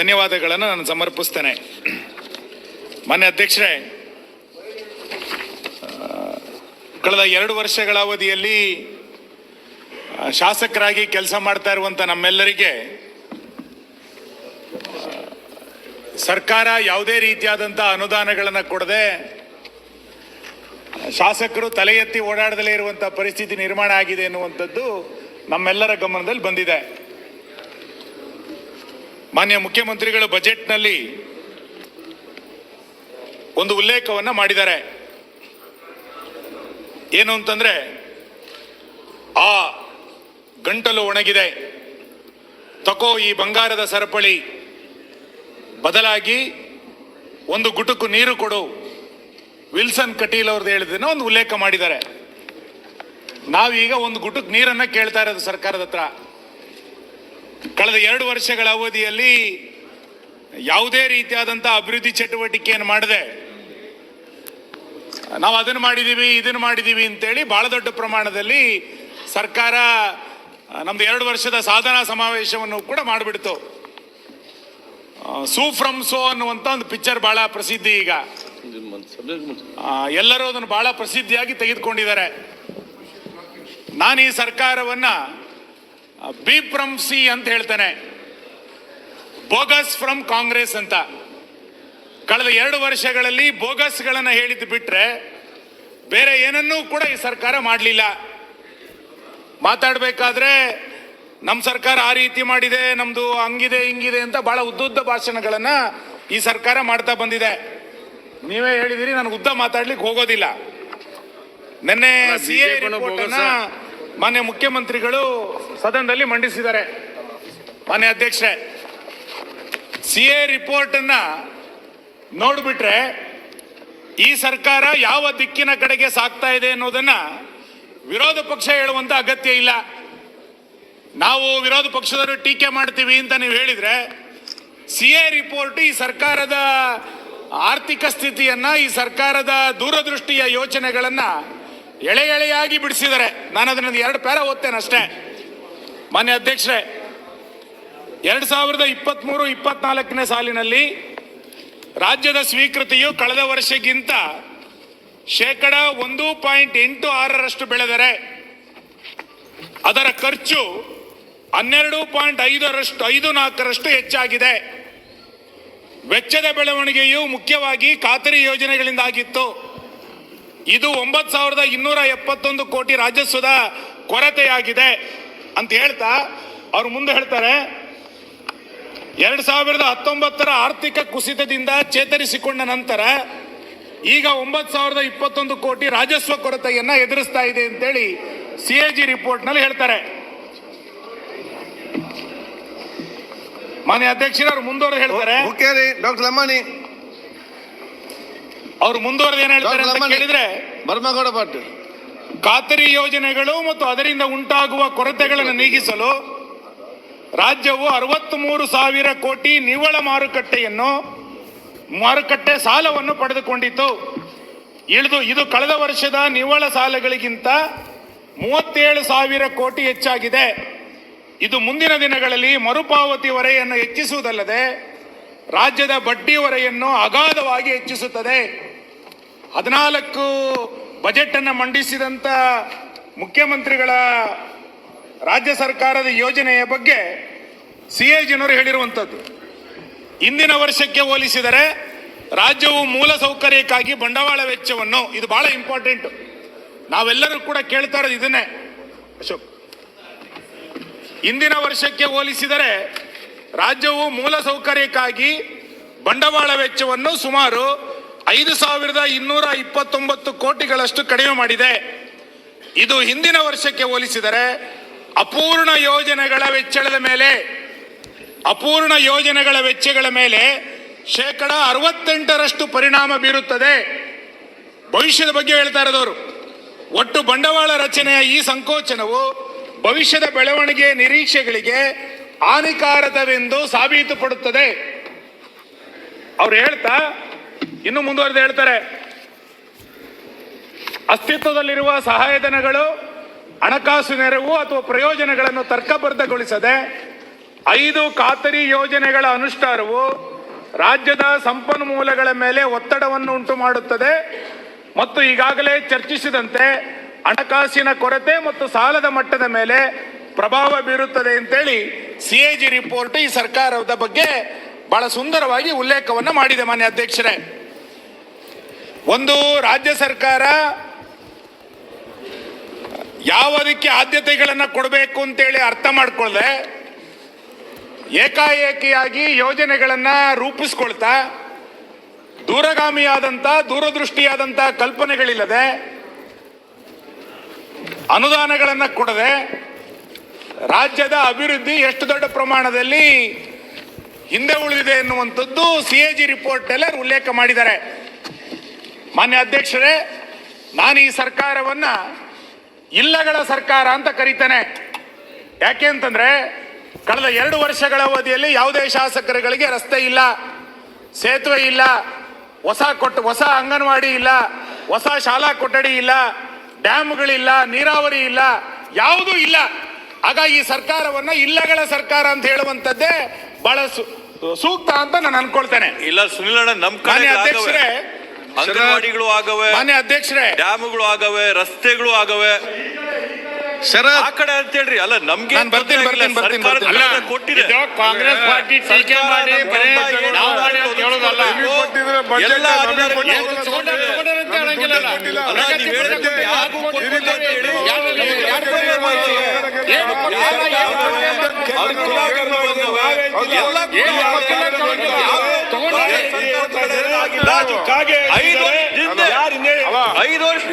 ಧನ್ಯವಾದಗಳನ್ನು ನಾನು ಸಮರ್ಪಿಸ್ತೇನೆ. ಮಾನ್ಯ ಅಧ್ಯಕ್ಷರೇ ಕಳೆದ ಎರಡು ವರ್ಷಗಳ ಅವಧಿಯಲ್ಲಿ ಶಾಸಕರಾಗಿ ಕೆಲಸ ಮಾಡ್ತಾ ಇರುವಂಥ ನಮ್ಮೆಲ್ಲರಿಗೆ ಸರ್ಕಾರ ಯಾವುದೇ ರೀತಿಯಾದಂಥ ಅನುದಾನಗಳನ್ನು ಕೊಡದೆ ಶಾಸಕರು ತಲೆ ಎತ್ತಿ ಓಡಾಡದಲೇ ಇರುವಂಥ ಪರಿಸ್ಥಿತಿ ನಿರ್ಮಾಣ ಆಗಿದೆ ಎನ್ನುವಂಥದ್ದು ನಮ್ಮೆಲ್ಲರ ಗಮನದಲ್ಲಿ ಬಂದಿದೆ. ಮಾನ್ಯ ಮುಖ್ಯಮಂತ್ರಿಗಳ ಬಜೆಟ್ನಲ್ಲಿ ಒಂದು ಉಲ್ಲೇಖವನ್ನು ಮಾಡಿದ್ದಾರೆ. ಏನು ಅಂತಂದರೆ, ಆ ಗಂಟಲು ಒಣಗಿದೆ. ತಕೋ ಈ ಬಂಗಾರದ ಸರಪಳಿ, ಬದಲಾಗಿ ಒಂದು ಗುಟುಕು ನೀರು ಕೊಡು. ವಿಲ್ಸನ್ ಕಟೀಲ್ ಅವ್ರದ್ದು ಹೇಳಿದ್ದನ್ನ ಒಂದು ಉಲ್ಲೇಖ ಮಾಡಿದ್ದಾರೆ. ನಾವೀಗ ಒಂದು ಗುಟುಕ್ ನೀರನ್ನು ಕೇಳ್ತಾ ಇರೋದು ಸರ್ಕಾರದ ಹತ್ರ. ಕಳೆದ ಎರಡು ವರ್ಷಗಳ ಅವಧಿಯಲ್ಲಿ ಯಾವುದೇ ರೀತಿಯಾದಂಥ ಅಭಿವೃದ್ಧಿ ಚಟುವಟಿಕೆಯನ್ನು ಮಾಡದೆ ನಾವು ಅದನ್ನು ಮಾಡಿದ್ದೀವಿ ಇದನ್ನು ಮಾಡಿದ್ದೀವಿ ಅಂತೇಳಿ ಬಹಳ ದೊಡ್ಡ ಪ್ರಮಾಣದಲ್ಲಿ ಸರ್ಕಾರ, ನಮ್ದು ಎರಡು ವರ್ಷದ ಸಾಧನಾ ಸಮಾವೇಶವನ್ನು ಕೂಡ ಮಾಡಿಬಿಡ್ತು. ಸೂ ಫ್ರಮ್ ಸೋ ಅನ್ನುವಂಥ ಒಂದು ಪಿಕ್ಚರ್ ಬಹಳ ಪ್ರಸಿದ್ಧಿ ಈಗ. ಎಲ್ಲರೂ ಅದನ್ನು ಬಹಳ ಪ್ರಸಿದ್ಧಿಯಾಗಿ ತೆಗೆದುಕೊಂಡಿದ್ದಾರೆ. ನಾನು ಈ ಸರ್ಕಾರವನ್ನ ಬಿ ಫ್ರಮ್ ಸಿ ಅಂತ ಹೇಳ್ತಾನೆ. ಬೋಗಸ್ ಫ್ರಮ್ ಕಾಂಗ್ರೆಸ್ ಅಂತ. ಕಳೆದ ಎರಡು ವರ್ಷಗಳಲ್ಲಿ ಬೋಗಸ್ಗಳನ್ನು ಹೇಳಿದ್ದು ಬಿಟ್ರೆ ಬೇರೆ ಏನನ್ನೂ ಕೂಡ ಈ ಸರ್ಕಾರ ಮಾಡಲಿಲ್ಲ. ಮಾತಾಡಬೇಕಾದ್ರೆ ನಮ್ಮ ಸರ್ಕಾರ ಆ ರೀತಿ ಮಾಡಿದೆ ನಮ್ದು ಹಂಗಿದೆ ಹಿಂಗಿದೆ ಅಂತ ಬಹಳ ಉದ್ದುದ್ದ ಭಾಷಣಗಳನ್ನ ಈ ಸರ್ಕಾರ ಮಾಡ್ತಾ ಬಂದಿದೆ. ನೀವೇ ಹೇಳಿದಿರಿ ನಾನು ಉದ್ದ ಮಾತಾಡ್ಲಿಕ್ಕೆ ಹೋಗೋದಿಲ್ಲ. ನಿನ್ನೆ ಸಿ ಎ ಮಾನ್ಯ ಮುಖ್ಯಮಂತ್ರಿಗಳು ಸದನದಲ್ಲಿ ಮಂಡಿಸಿದ್ದಾರೆ. ಮಾನ್ಯ ಅಧ್ಯಕ್ಷರೇ ಸಿ ಎ ರಿಪೋರ್ಟ್ ನೋಡಿಬಿಟ್ರೆ ಈ ಸರ್ಕಾರ ಯಾವ ದಿಕ್ಕಿನ ಕಡೆಗೆ ಸಾಗ್ತಾ ಇದೆ ಅನ್ನೋದನ್ನ ವಿರೋಧ ಪಕ್ಷ ಹೇಳುವಂತ ಅಗತ್ಯ ಇಲ್ಲ. ನಾವು ವಿರೋಧ ಪಕ್ಷದವರು ಟೀಕೆ ಮಾಡ್ತೀವಿ ಅಂತ ನೀವು ಹೇಳಿದ್ರೆ ಸಿ ಎ ರಿಪೋರ್ಟ್ ಈ ಸರ್ಕಾರದ ಆರ್ಥಿಕ ಸ್ಥಿತಿಯನ್ನ, ಈ ಸರ್ಕಾರದ ದೂರದೃಷ್ಟಿಯ ಯೋಚನೆಗಳನ್ನ ಎಳೆ ಎಳೆಯಾಗಿ ಬಿಡಿಸಿದ್ದಾರೆ ನಾನು ಅದನ್ನ ಎರಡು ಪ್ಯಾರ ಓದ್ತೇನೆ ಅಷ್ಟೇ. ಮಾನ್ಯ ಅಧ್ಯಕ್ಷರೇ, ಎರಡ್ ಸಾವಿರದ ಇಪ್ಪತ್ತ್ಮೂರು ಇಪ್ಪತ್ನಾಲ್ಕನೇ ಸಾಲಿನಲ್ಲಿ ರಾಜ್ಯದ ಸ್ವೀಕೃತಿಯು ಕಳೆದ ವರ್ಷಕ್ಕಿಂತ ಶೇಕಡ ಒಂದು ಪಾಯಿಂಟ್ ಎಂಟು ಆರರಷ್ಟು ಬೆಳೆದರೆ ಅದರ ಖರ್ಚು ಹನ್ನೆರಡು ಪಾಯಿಂಟ್ ಐದರಷ್ಟು, ಐದು ನಾಲ್ಕರಷ್ಟು ಹೆಚ್ಚಾಗಿದೆ. ವೆಚ್ಚದ ಬೆಳವಣಿಗೆಯು ಮುಖ್ಯವಾಗಿ ಖಾತರಿ ಯೋಜನೆಗಳಿಂದಾಗಿತ್ತು. ಇದು ಒಂಬತ್ತು ಸಾವಿರದ ಇನ್ನೂರ ಎಪ್ಪತ್ತೊಂದು ಕೋಟಿ ರಾಜಸ್ವದ ಕೊರತೆಯಾಗಿದೆ ಅಂತ ಹೇಳ್ತಾ ಅವ್ರು ಮುಂದೆ ಹೇಳ್ತಾರೆ, ಎರಡು ಸಾವಿರದ ಹತ್ತೊಂಬತ್ತರ ಆರ್ಥಿಕ ಕುಸಿತದಿಂದ ಚೇತರಿಸಿಕೊಂಡ ನಂತರ ಈಗ ಒಂಬತ್ತು ಸಾವಿರದ ಇಪ್ಪತ್ತೊಂದು ಕೋಟಿ ರಾಜಸ್ವ ಕೊರತೆಯನ್ನ ಎದುರಿಸ್ತಾ ಇದೆ ಅಂತೇಳಿ ಸಿ ಎ ಜಿ ರಿಪೋರ್ಟ್ನಲ್ಲಿ ಹೇಳ್ತಾರೆ. ಮಾನ್ಯ ಅಧ್ಯಕ್ಷರು ಅವ್ರು ಮುಂದುವರೆದು ಹೇಳ್ತಾರೆ. ಡಾಕ್ಟರ್ ಅವ್ರು ಮುಂದುವರೆದ ಏನ್ ಹೇಳ್ತಾರೆ ಅಂತ ಕೇಳಿದ್ರೆ ಬರ್ಮಗೌಡ ಪಾಟೀಲ್ ಖಾತರಿ ಯೋಜನೆಗಳು ಮತ್ತು ಅದರಿಂದ ಉಂಟಾಗುವ ಕೊರತೆಗಳನ್ನು ನೀಗಿಸಲು ರಾಜ್ಯವು ಅರವತ್ತ್ ಮೂರು ಸಾವಿರ ಕೋಟಿ ನಿವ್ವಳ ಮಾರುಕಟ್ಟೆಯನ್ನು ಮಾರುಕಟ್ಟೆ ಸಾಲವನ್ನು ಪಡೆದುಕೊಂಡಿತು ಇಳಿದು ಇದು ಕಳೆದ ವರ್ಷದ ನಿವ್ವಳ ಸಾಲಗಳಿಗಿಂತ ಮೂವತ್ತೇಳು ಸಾವಿರ ಕೋಟಿ ಹೆಚ್ಚಾಗಿದೆ. ಇದು ಮುಂದಿನ ದಿನಗಳಲ್ಲಿ ಮರುಪಾವತಿ ಹೊರೆಯನ್ನು ಹೆಚ್ಚಿಸುವುದಲ್ಲದೆ ರಾಜ್ಯದ ಬಡ್ಡಿ ಹೊರೆಯನ್ನು ಅಗಾಧವಾಗಿ ಹೆಚ್ಚಿಸುತ್ತದೆ. ಹದಿನಾಲ್ಕು ಬಜೆಟ್ ಅನ್ನು ಮಂಡಿಸಿದಂತ ಮುಖ್ಯಮಂತ್ರಿಗಳ ರಾಜ್ಯ ಸರ್ಕಾರದ ಯೋಜನೆಯ ಬಗ್ಗೆ ಸಿ ಎ ಜನರು ಹೇಳಿರುವಂಥದ್ದು. ಇಂದಿನ ವರ್ಷಕ್ಕೆ ಹೋಲಿಸಿದರೆ ರಾಜ್ಯವು ಮೂಲ ಸೌಕರ್ಯಕ್ಕಾಗಿ ಬಂಡವಾಳ ವೆಚ್ಚವನ್ನು, ಇದು ಬಹಳ ಇಂಪಾರ್ಟೆಂಟ್ ನಾವೆಲ್ಲರೂ ಕೂಡ ಕೇಳ್ತಾ ಇರೋದು ಇದನ್ನೇ. ಅಶೋಕ್, ಇಂದಿನ ವರ್ಷಕ್ಕೆ ಹೋಲಿಸಿದರೆ ರಾಜ್ಯವು ಮೂಲ ಸೌಕರ್ಯಕ್ಕಾಗಿ ಬಂಡವಾಳ ವೆಚ್ಚವನ್ನು ಸುಮಾರು ಐದು ಸಾವಿರದ ಇನ್ನೂರ ಇಪ್ಪತ್ತೊಂಬತ್ತು ಕೋಟಿಗಳಷ್ಟು ಕಡಿಮೆ ಮಾಡಿದೆ. ಇದು ಹಿಂದಿನ ವರ್ಷಕ್ಕೆ ಹೋಲಿಸಿದರೆ ಅಪೂರ್ಣ ಯೋಜನೆಗಳ ವೆಚ್ಚದ ಮೇಲೆ, ಅಪೂರ್ಣ ಯೋಜನೆಗಳ ವೆಚ್ಚಗಳ ಮೇಲೆ ಶೇಕಡ ಅರವತ್ತೆಂಟರಷ್ಟು ಪರಿಣಾಮ ಬೀರುತ್ತದೆ. ಭವಿಷ್ಯದ ಬಗ್ಗೆ ಹೇಳ್ತಾ ಇರೋದವರು, ಒಟ್ಟು ಬಂಡವಾಳ ರಚನೆಯ ಈ ಸಂಕೋಚನವು ಭವಿಷ್ಯದ ಬೆಳವಣಿಗೆ ನಿರೀಕ್ಷೆಗಳಿಗೆ ಹಾನಿಕಾರಕವೆಂದು ಸಾಬೀತುಪಡುತ್ತದೆ. ಅವ್ರು ಹೇಳ್ತಾ ಇನ್ನು ಮುಂದುವರೆದು ಹೇಳ್ತಾರೆ. ಅಸ್ತಿತ್ವದಲ್ಲಿರುವ ಸಹಾಯಧನಗಳು, ಹಣಕಾಸು ನೆರವು ಅಥವಾ ಪ್ರಯೋಜನಗಳನ್ನು ತರ್ಕಬದ್ಧಗೊಳಿಸದೆ ಐದು ಖಾತರಿ ಯೋಜನೆಗಳ ಅನುಷ್ಠಾನವು ರಾಜ್ಯದ ಸಂಪನ್ಮೂಲಗಳ ಮೇಲೆ ಒತ್ತಡವನ್ನು ಉಂಟು ಮಾಡುತ್ತದೆ ಮತ್ತು ಈಗಾಗಲೇ ಚರ್ಚಿಸಿದಂತೆ ಹಣಕಾಸಿನ ಕೊರತೆ ಮತ್ತು ಸಾಲದ ಮಟ್ಟದ ಮೇಲೆ ಪ್ರಭಾವ ಬೀರುತ್ತದೆ ಅಂತೇಳಿ ಸಿ ಎ ಜಿ ರಿಪೋರ್ಟ್ ಈ ಸರ್ಕಾರದ ಬಗ್ಗೆ ಬಹಳ ಸುಂದರವಾಗಿ ಉಲ್ಲೇಖವನ್ನು ಮಾಡಿದೆ ಮಾನ್ಯ ಅಧ್ಯಕ್ಷರೇ. ಒಂದು ರಾಜ್ಯ ಸರ್ಕಾರ ಯಾವುದಕ್ಕೆ ಆದ್ಯತೆಗಳನ್ನು ಕೊಡಬೇಕು ಅಂತೇಳಿ ಅರ್ಥ ಮಾಡಿಕೊಳ್ಳದೆ ಏಕಾಏಕಿಯಾಗಿ ಯೋಜನೆಗಳನ್ನು ರೂಪಿಸ್ಕೊಳ್ತಾ ದೂರಗಾಮಿಯಾದಂಥ ದೂರದೃಷ್ಟಿಯಾದಂಥ ಕಲ್ಪನೆಗಳಿಲ್ಲದೆ ಅನುದಾನಗಳನ್ನು ಕೊಡದೆ ರಾಜ್ಯದ ಅಭಿವೃದ್ಧಿ ಎಷ್ಟು ದೊಡ್ಡ ಪ್ರಮಾಣದಲ್ಲಿ ಹಿಂದೆ ಉಳಿದಿದೆ ಎನ್ನುವಂಥದ್ದು ಸಿ ಎ ಜಿ ರಿಪೋರ್ಟಲ್ಲೇ ಉಲ್ಲೇಖ ಮಾಡಿದ್ದಾರೆ. ಮಾನ್ಯ ಅಧ್ಯಕ್ಷರೇ ನಾನು ಈ ಸರ್ಕಾರವನ್ನ ಇಲ್ಲಗಳ ಸರ್ಕಾರ ಅಂತ ಕರೀತೇನೆ. ಯಾಕೆ ಅಂತಂದ್ರೆ ಕಳೆದ ಎರಡು ವರ್ಷಗಳ ಅವಧಿಯಲ್ಲಿ ಯಾವುದೇ ಶಾಸಕರುಗಳಿಗೆ ರಸ್ತೆ ಇಲ್ಲ ಸೇತುವೆ ಇಲ್ಲ ಹೊಸ ಕೊಟ್ಟು ಹೊಸ ಅಂಗನವಾಡಿ ಇಲ್ಲ ಹೊಸ ಶಾಲಾ ಕೊಠಡಿ ಇಲ್ಲ ಡ್ಯಾಮ್ಗಳಿಲ್ಲ ನೀರಾವರಿ ಇಲ್ಲ ಯಾವುದೂ ಇಲ್ಲ. ಹಾಗಾಗಿ ಈ ಸರ್ಕಾರವನ್ನ ಇಲ್ಲಗಳ ಸರ್ಕಾರ ಅಂತ ಹೇಳುವಂಥದ್ದೇ ಬಹಳ ಸೂಕ್ತ ಅಂತ ನಾನು ಅನ್ಕೊಳ್ತೇನೆ. ಇಲ್ಲ ಸುನಿಲ್ ಅಧ್ಯಕ್ಷರೇ ಅಂಗನವಾಡಿಗಳು ಆಗವೆ ಮಾನ್ಯ ಅಧ್ಯಕ್ಷರೇ ಡ್ಯಾಮ್ಗಳು ಆಗವೆ ರಸ್ತೆಗಳು ಆಗವೆ ಶರತ್ ಆ ಕಡೆ ಅಂತ ಹೇಳ್ರಿ ಅಲ್ಲ ನಮ್ಗೆ ನಾನ್ ಬರ್ತೀನಿ, ಬರ್ತೀನಿ, ಬರ್ತೀನಿ, ಬರ್ತೀನಿ. ಅಲ್ಲ, ಕೊಟ್ಟಿದೆ ಇದು ಕಾಂಗ್ರೆಸ್ ಪಾರ್ಟಿ ಟೀಕೆ ಮಾಡಿ ಬರೇ ನಾವು ಮಾಡಿ ಅಂತ ಹೇಳೋದಲ್ಲ ಎಲ್ಲ ಆಧಾರಗಳು- ತಗೊಂಡಾರೆ, ತಗೊಂಡಾರೆ ಅಂತ ಹೇಳಂಗಿಲ್ಲಲ್ಲ. ಅಲ್ಲ, ನೀವ್ ಹೇಳಿದ್ದು ಯಾರ್ಗೂ ಕೊಟ್ಟಿಲ್ಲ ಅಂತ ಹೇಳಿ. ಏನು ಕೊಟ್ಟಿಲ್ಲ, ಏನು ಕೊಟ್ಟಿಲ್ಲ. ಅನುಕೂಲಗಳು ಬಂದವೆ. ಎಲ್ಲ ಏನು ಕೊಟ್ಟಿಲ್ಲ ಅಂತ ಹೇಳಂಗಿಲ್ಲ. ತಗೊಂಡಾರೆ. ಐದು ವರ್ಷ-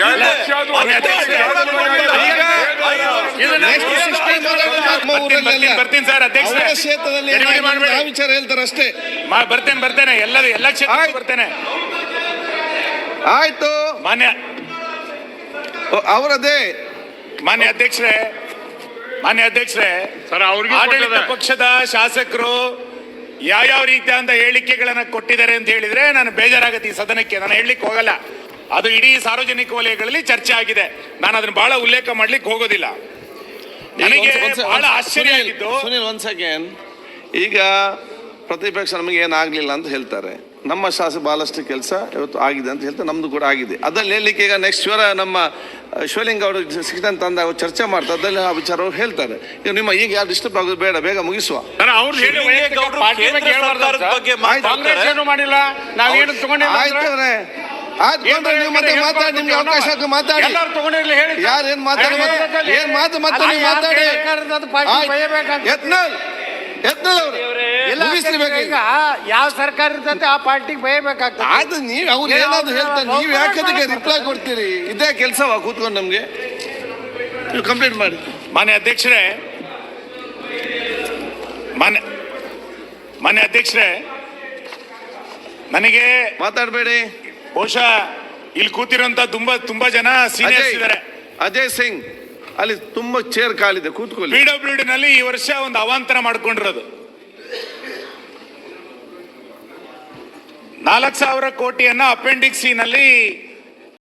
ಬರ್ತೀನಿ ಸರ್ ಅಧ್ಯಕ್ಷರೇ ಅವರ ಕ್ಷೇತ್ರದಲ್ಲಿ ವಿಚಾರ ಹೇಳ್ತಾರೆ ಅಷ್ಟೇ. ಮಾ- ಬರ್ತೇನೆ ಬರ್ತೇನೆ. ಎಲ್ಲ ಎಲ್ಲ ಕ್ಷೇತ್ರಕ್ಕೂ ಆಯ್ತು. ಬರ್ತೇನೆ. ಆಯ್ತು. ಮಾನ್ಯ. ಓ, ಅವರದೇ. ಮಾನ್ಯ ಅಧ್ಯಕ್ಷರೇ. ಮಾನ್ಯ ಅಧ್ಯಕ್ಷರೇ. ಸರ್ ಅವ್ರಿಗೆ ಆಡಳಿತ ಪಕ್ಷದ ಶಾಸಕರು ಯಾವ್ಯಾವ ರೀತಿಯಾದ ಹೇಳಿಕೆಗಳನ್ನು ಕೊಟ್ಟಿದ್ದಾರೆ ಅಂತ ಹೇಳಿದ್ರೆ ನಾನು ಬೇಜಾರಾಗುತ್ತೆ ಈ ಸದನಕ್ಕೆ. ನಾನು ಹೇಳಲಿಕ್ಕೆ ಹೋಗಲ್ಲ. ಅದು ಇಡೀ ಸಾರ್ವಜನಿಕ ವಲಯಗಳಲ್ಲಿ ಚರ್ಚೆ ಆಗಿದೆ. ನಾನು ಅದನ್ನ ಬಹಳ ಉಲ್ಲೇಖ ಮಾಡ್ಲಿಕ್ಕೆ ಹೋಗೋದಿಲ್ಲ. ನನಗೆ ಬಹಳ ಆಶ್ಚರ್ಯ ಆಗಿದ್ದು ಸುನಿಲ್ ಈಗ ಪ್ರತಿಪಕ್ಷ ನಮಗೆ ಏನಾಗ್ಲಿಲ್ಲ ಅಂತ ಹೇಳ್ತಾರೆ. ನಮ್ಮ ಶಾಸಕ ಬಹಳಷ್ಟು ಕೆಲಸ ಇವತ್ತು ಆಗಿದೆ ಅಂತ ಹೇಳ್ತಾ ನಮ್ಮದು ಕೂಡ ಆಗಿದೆ. ಅದರಲ್ಲಿ ಹೇಳಲಿಕ್ಕೆ ಈಗ ನೆಕ್ಸ್ಟ್ ಶಿವರ ನಮ್ಮ ಶಿವಲಿಂಗ ಅವರು ಸಿಕ್ಕಿದಂತ ಅಂದಾಗ ಚರ್ಚೆ ಮಾಡ್ತಾರೆ ಅದ್ರಲ್ಲಿ ಆ ವಿಚಾರ ಅವ್ರು ಹೇಳ್ತಾರೆ. ಈಗ ನಿಮ್ಮ ಈಗ ಯಾರು ಡಿಸ್ಟರ್ಬ್ ಆಗೋದು ಬೇಡ ಬೇಗ ಮುಗಿಸುವ. ಮಾತಾಡಿ ನಿಮ್ಗೆ ಅವಕಾಶ ಮಾತಾಡಿ. ಎಲ್ಲರೂ ತಗೊಂಡಿರ್ಲಿ ಹೇಳಿ. ಯಾರು ಏನ್ ಮಾತಾಡಿ ಮಾತಾಡಿ ಏನ್ ಮಾತು ಮಾತಾಡಿ. ಮಾತಾಡಿ ಯತ್ನಾಳ್ ಯತ್ನಾಳ್ ಅವರು. ಈಗ ಯಾವ ಸರ್ಕಾರ ಇರ್ತೈತೆ ಆ ಪಾರ್ಟಿಗೆ ಬಯಬೇಕಾಗ್ತದೆ ಅದು ನೀವು ಅವ್ರು ಏನಾದ್ರು ಹೇಳ್ತಾರೆ ನೀವು ಯಾಕೆ ಅದಕ್ಕೆ ರಿಪ್ಲೈ ಕೊಡ್ತೀರಿ? ಇದೇ ಕೆಲಸವಾ ಕೂತ್ಕೊಂಡು ನಮ್ಗೆ? ನೀವು ಕಂಪ್ಲೇಂಟ್ ಮಾಡಿ. ಮಾನ್ಯ ಅಧ್ಯಕ್ಷರೇ ಮಾನ್ಯ ಮಾನ್ಯ ಅಧ್ಯಕ್ಷರೇ ನನಗೆ ಮಾತಾಡಬೇಡಿ. ಬಹುಶಃ ಇಲ್ಲಿ ಕೂತಿರೋಂತ ತುಂಬಾ ತುಂಬಾ ಜನ ಸೀನಿಯರ್ಸ್ ಅಜಯ್ ಇದ್ದಾರೆ ಅಜಯ್ ಸಿಂಗ್ ಅಲ್ಲಿ ತುಂಬಾ ಚೇರ್ ಕಾಲಿದೆ ಕೂತ್ಕೊಳ್ಳಿ. ಪಿ ಡಬ್ಲ್ಯೂ ಡಿ ನಲ್ಲಿ ಈ ವರ್ಷ ಒಂದು ಅವಾಂತರ ಮಾಡ್ಕೊಂಡಿರೋದು. ನಾಲ್ಕು ಸಾವಿರ ಕೋಟಿಯನ್ನ ಅಪೆಂಡಿಕ್ಸಿನಲ್ಲಿ